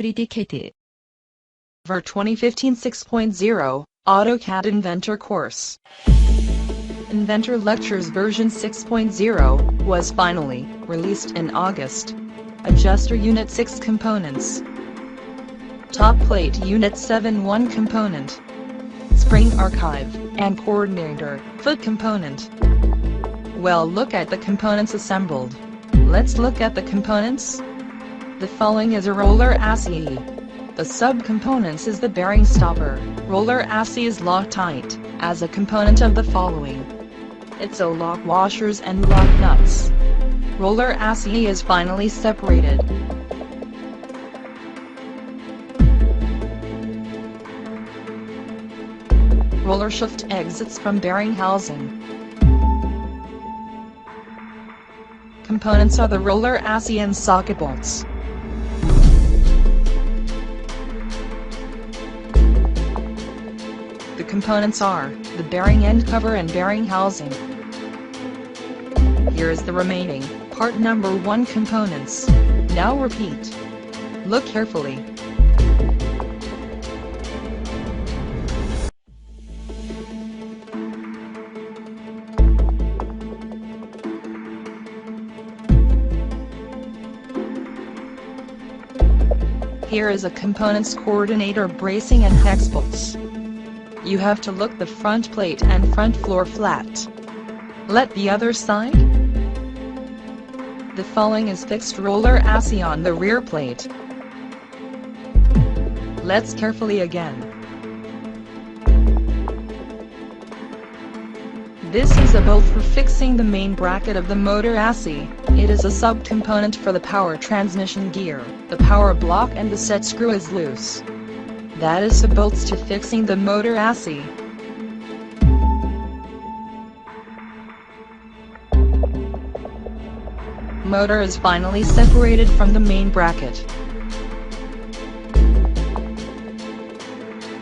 3D CAD VER 2015 6.0 AutoCAD Inventor Course. Inventor Lectures version 6.0 was finally released in August. Adjuster Unit 6 components. Top plate Unit 7 1 component. Spring archive and coordinator foot component. Well look at the components assembled. Let's look at the components. The following is a roller assay. The subcomponents is the bearing stopper. Roller assay is Loctite, as a component of the following. It's a lock washers and lock nuts. Roller assay is finally separated. Roller shaft exits from bearing housing. Components are the roller assay and socket bolts. The components are the bearing end cover and bearing housing. Here is the remaining part number 1 components. Now repeat. Look carefully. Here is a components coordinator bracing and hex bolts. You have to look the front plate and front floor flat. Let the other side. The following is fixed roller assay on the rear plate. Let's carefully again. This is a bolt for fixing the main bracket of the motor assay. It is a subcomponent for the power transmission gear. The power block and the set screw is loose. That is the bolts to fixing the motor assay. Motor is finally separated from the main bracket.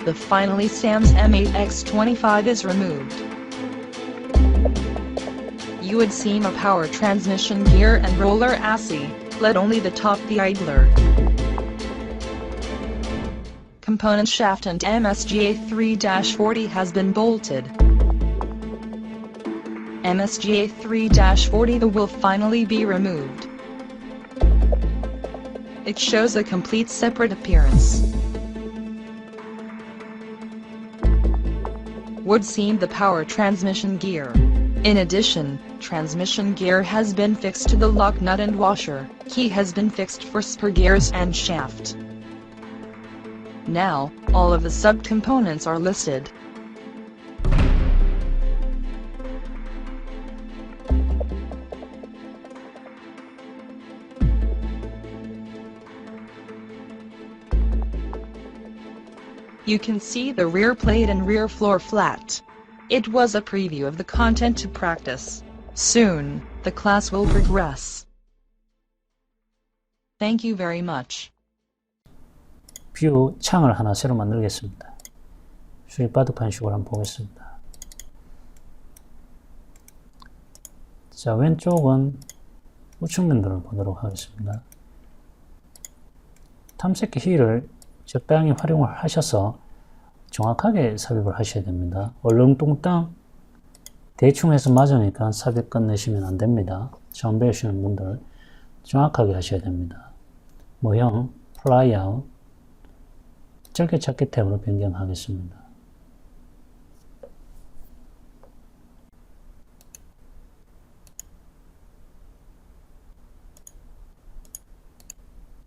The finally Sam's M8X25 is removed. You would seem a power transmission gear and roller assay, let only the top the idler. Component shaft and MSGA 3-40 has been bolted. MSGA 3-40 the will finally be removed. It shows a complete separate appearance. Would seem the power transmission gear. In addition, transmission gear has been fixed to the lock nut and washer, key has been fixed for spur gears and shaft. Now, all of the subcomponents are listed. You can see the rear plate and rear floor flat. It was a preview of the content to practice. Soon, the class will progress. Thank you very much. 뷰 창을 하나 새로 만들겠습니다. 수입바드 판식으로 한번 보겠습니다. 자, 왼쪽은 우측 면도를 보도록 하겠습니다. 탐색기 힐을 적당히 활용을 하셔서 정확하게 삽입을 하셔야 됩니다. 얼렁뚱땅 대충 해서 맞으니까 삽입 끝내시면 안 됩니다. 처음 배우시는 분들 정확하게 하셔야 됩니다. 모형, 플라이아웃, 짧게 찾기 탭으로 변경하겠습니다.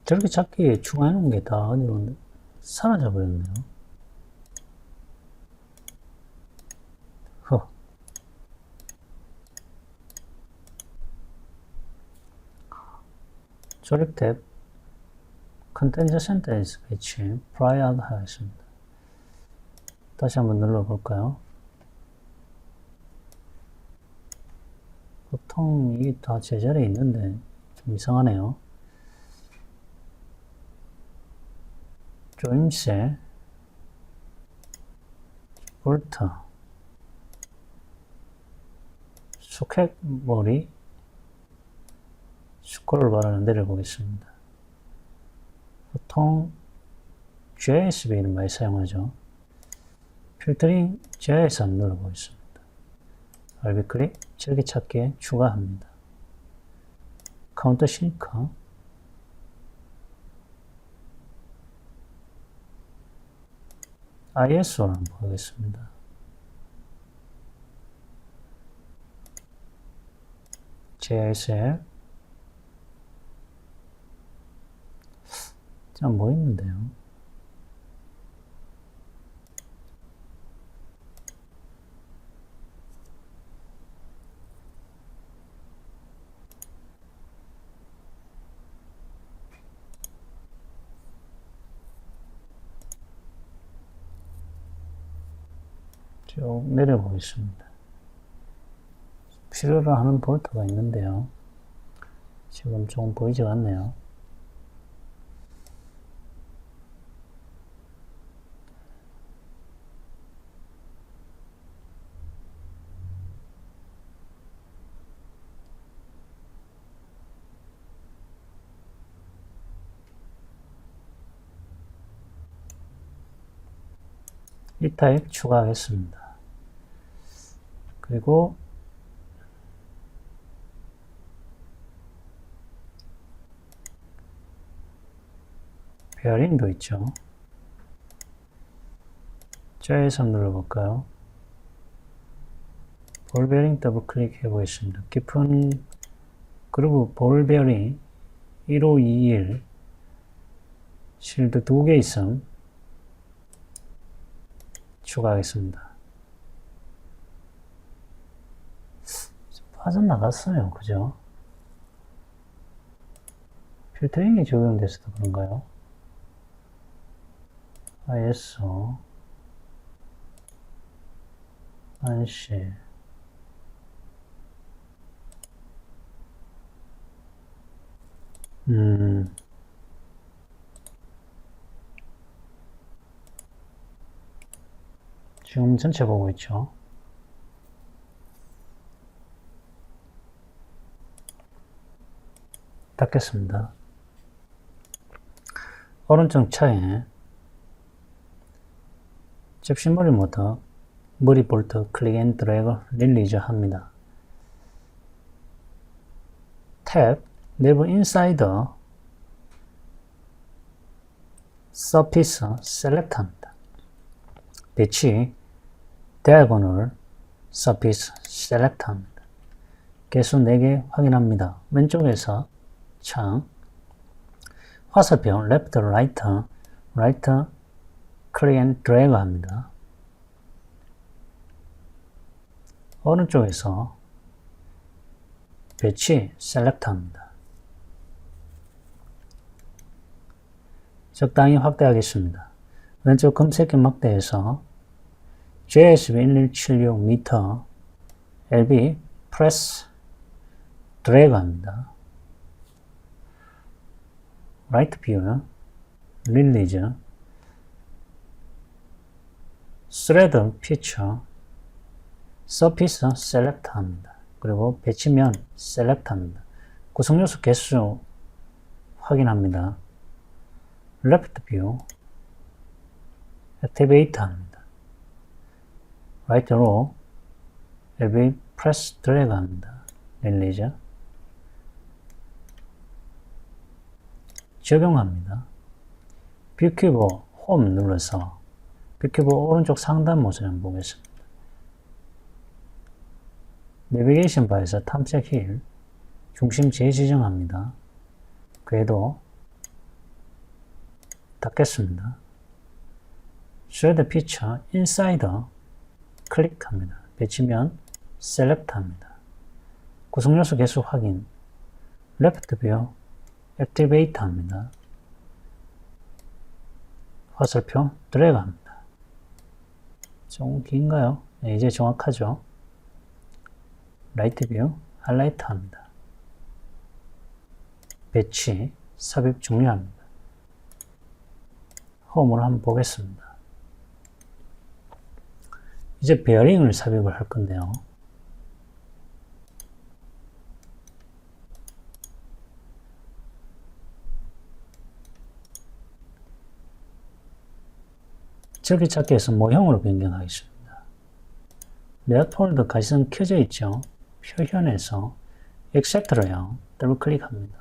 저렇게 찾기 추가해 놓은 게 다 어디로 사라져 버렸네요. 허. 조립 탭 컨텐츠 센터에 스위치 프라이아웃 하겠습니다. 다시 한번 눌러볼까요? 보통 이게 다 제자리에 있는데 좀 이상하네요. 조임새 볼트 소켓 머리 스크롤 바라는 내려보겠습니다. 보통 JSB는 많이 사용하죠. 필터링 JS 한번 눌러보겠습니다. 알비 클릭, 즐기찾기에 추가합니다. 카운터 싱크, ISO를 한번 보겠습니다. JSL 자뭐 있는데요? 쭉 내려보겠습니다. 필요로 하는 볼트가 있는데요. 지금 조금 보이지가 않네요. 이 타입 추가하겠습니다. 그리고 베어링도 있죠. 자에서 눌러볼까요? 볼 베어링 더블 클릭해 보겠습니다. 깊은 그리고 볼 베어링 1521 실드 두 개 있음 추가하겠습니다. 빠져나갔어요. 그죠? 필터링이 적용돼서도 그런가요? ISO 한시 음 지금 전체 보고 있죠. 닫겠습니다. 오른쪽 차에 접시머리 모터 머리 볼트 클릭 앤 드래그 릴리즈 합니다. 탭 내부 인사이더 서피스 셀렉트 합니다. 배치 diagonal 셀렉트 합니다. 개수 4개 확인합니다. 왼쪽에서 창 화살표 left, right, right, click and drag 합니다. 오른쪽에서 배치 합니다. 적당히 확대하겠습니다. 왼쪽 검색기 막대에서 JSB 1176m LB press drag 합니다. right view, release, thread picture, surface select 합니다. 그리고 배치면 select 합니다. 구성요소 개수 확인합니다. left view, activate 합니다. Right row, LV press drag 합니다. release, 적용합니다. 뷰큐브 홈 눌러서 뷰큐브 오른쪽 상단 모습을 한번 보겠습니다. 내비게이션 바에서 탐색 힐 중심 재지정합니다. 궤도 닫겠습니다. 쉐드 피처 인사이더 클릭합니다. 배치면 셀렉트 합니다. 구성요소 개수 확인 레프트 뷰 액티베이트 합니다. 화살표 드래그 합니다. 좀 긴가요? 네, 이제 정확하죠? 라이트 뷰 하이라이트 합니다. 배치 삽입 종료합니다. 홈으로 한번 보겠습니다. 이제 베어링을 삽입을 할 건데요. 줄기찾기에서 모형으로 변경하겠습니다. 레어폴드 가시선 켜져 있죠. 표현에서 accept로요. 더블 클릭합니다.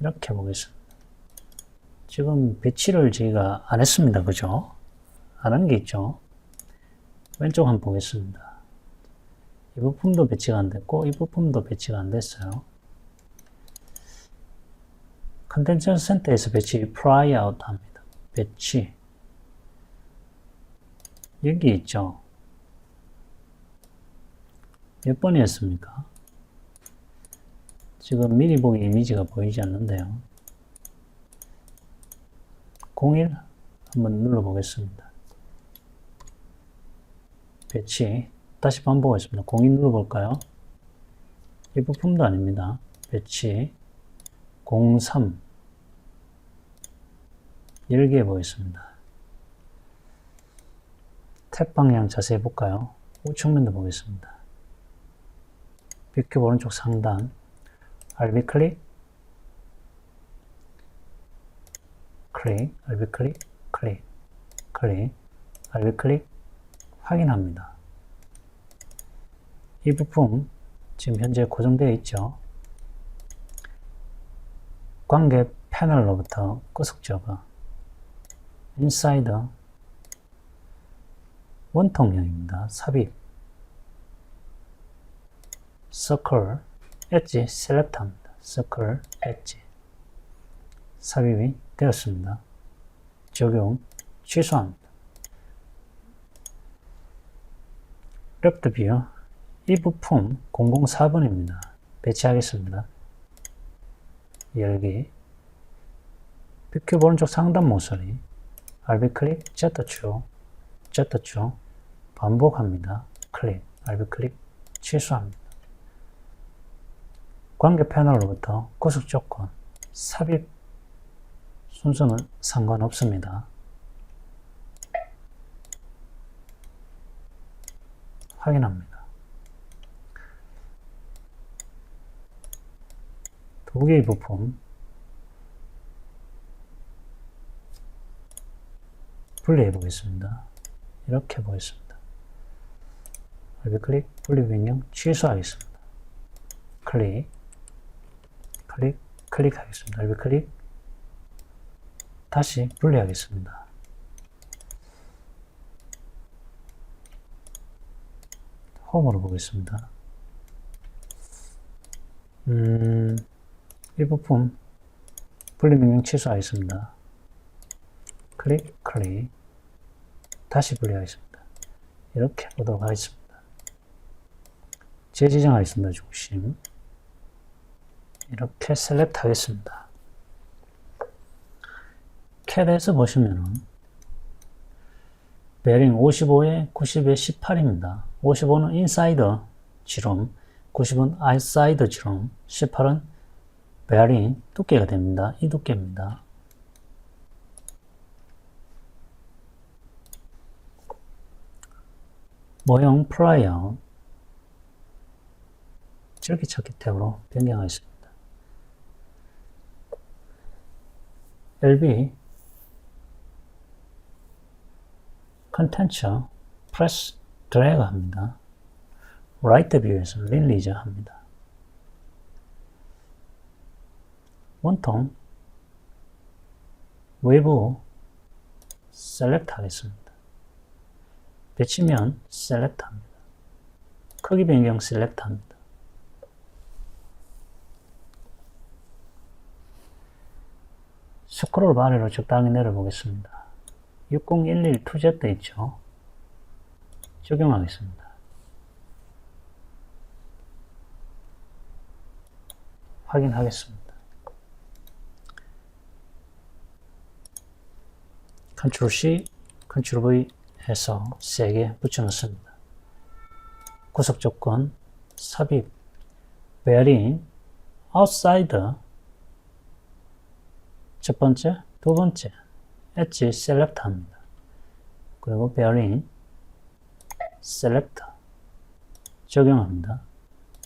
이렇게 보겠습니다. 지금 배치를 저희가 안 했습니다. 그죠? 안 한 게 있죠. 왼쪽 한번 보겠습니다. 이 부품도 배치가 안 됐고 이 부품도 배치가 안 됐어요. 컨텐츠 센터에서 배치 프라이 아웃 합니다. 배치 여기 있죠. 몇 번이었습니까? 지금 미리 보기 이미지가 보이지 않는데요. 01 한번 눌러보겠습니다. 배치 다시 반복하겠습니다. 02 눌러볼까요? 이 부품도 아닙니다. 배치 03 열개 해보겠습니다. 탭 방향 자세히 볼까요? 우측면도 보겠습니다. 뷰큐 오른쪽 상단 RB 클릭 클릭 RB 클릭 클릭 클릭 RB 클릭 확인합니다. 이 부품 지금 현재 고정되어 있죠. 관계 패널로부터 끄석저가 인사이더 원통형입니다. 삽입 서클 엣지 셀렉트합니다. 서클 엣지 삽입이 되었습니다. 적용 취소합니다. 랩트 뷰, 이 부품 004번입니다. 배치하겠습니다. 열기, 뷰큐 오른쪽 상단 모서리, RB 클릭, Z 축, Z 축, 반복합니다. 클릭, RB 클릭, 취소합니다. 관계 패널로부터 구속 조건, 삽입 순서는 상관없습니다. 확인합니다. 두 개의 부품 분리해 보겠습니다. 이렇게 보겠습니다. 클릭, 분리 변경 취소하겠습니다. 클릭, 클릭, 클릭하겠습니다. 클릭, 다시 분리하겠습니다. 홈으로 보겠습니다. 음, 이 부품 분리 명령 취소하겠습니다. 클릭, 클릭. 다시 분리하겠습니다. 이렇게 보도록 하겠습니다. 재지정하겠습니다. 중심. 이렇게 셀렉트 하겠습니다. 캣에서 보시면은 베링 55에 90에 18입니다. 55는 인사이더 지름, 90은 아웃사이더 지름, 18은 베어링 두께가 됩니다. 이 두께입니다. 모형 플라이아웃 줄기찾기 탭으로 변경하겠습니다. LB 컨텐츠 프레스 드래그 합니다. 라이트 뷰에서 릴리즈 합니다. 원통 외부 셀렉트 하겠습니다. 배치면 셀렉트 합니다. 크기 변경 셀렉트 합니다. 스크롤 바리로 적당히 내려보겠습니다. 6011 2Z 있죠? 적용하겠습니다. 확인하겠습니다. 컨트롤 C, 컨트롤 V 해서 세게 붙여놓습니다. 구석 조건, 삽입, 베어링, 아웃사이더 첫 번째, 두 번째 엣지 셀렉트 합니다. 그리고 베어링 셀렉트 적용합니다.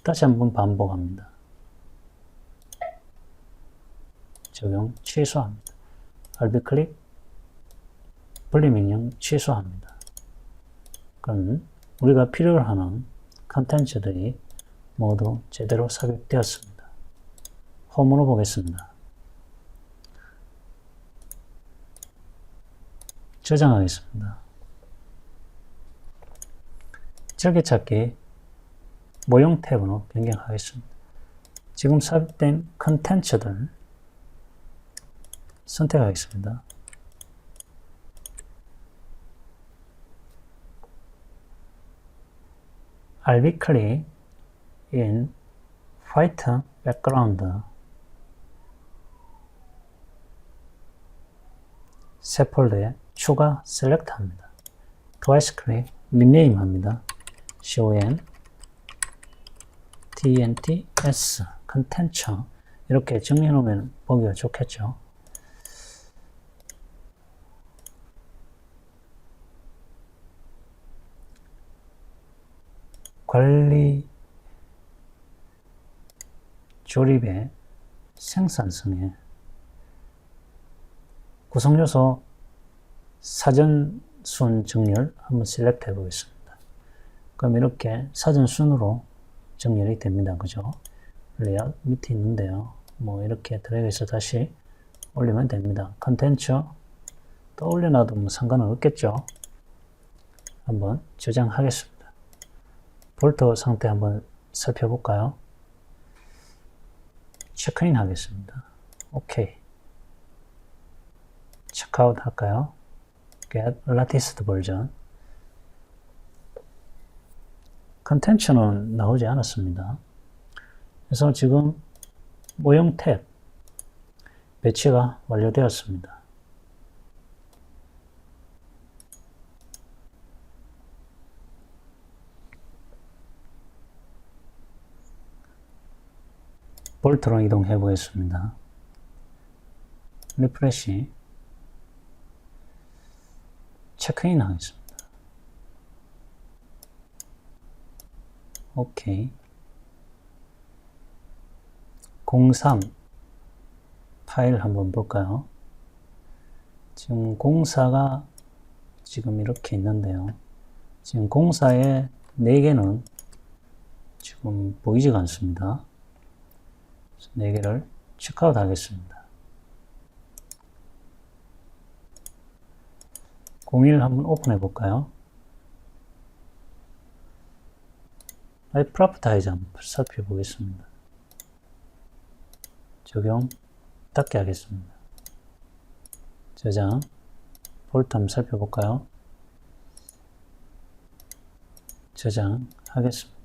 다시 한번 반복합니다. 적용 취소합니다. RB 클릭 분리 명령 취소합니다. 그럼 우리가 필요로 하는 컨텐츠들이 모두 제대로 삽입되었습니다. 홈으로 보겠습니다. 저장하겠습니다. 절개찾기 모형 탭으로 변경하겠습니다. 지금 삽입된 컨텐츠들 선택하겠습니다. RB click in white 새 폴더에 추가 셀렉트 합니다. twice click rename 합니다. con tnts 컨텐츠 이렇게 정리해 놓으면 보기가 좋겠죠. 관리 조립의 생산성에 구성요소 사전순 정렬 한번 셀렉트 해 보겠습니다. 그럼 이렇게 사전순으로 정렬이 됩니다. 그죠? 레이아웃 밑에 있는데요. 뭐 이렇게 드래그해서 다시 올리면 됩니다. 컨텐츠 또 올려놔도 뭐 상관은 없겠죠. 한번 저장하겠습니다. 볼트 상태 한번 살펴볼까요? 체크인 하겠습니다. 오케이. 체크아웃 할까요? Get latest 버전. 컨텐츠는 나오지 않았습니다. 그래서 지금 모형 탭 배치가 완료되었습니다. 볼트로 이동해 보겠습니다. 리프레시 체크인 하겠습니다. 오케이 03 파일 한번 볼까요? 지금 공사가 지금 이렇게 있는데요. 지금 공사의 4개는 지금 보이지가 않습니다. 4개를 체크아웃 하겠습니다. 01 한번 오픈해 볼까요? 아이 프로퍼타이즈 한번 살펴보겠습니다. 적용 닫게 하겠습니다. 저장 볼트 한번 살펴볼까요? 저장 하겠습니다.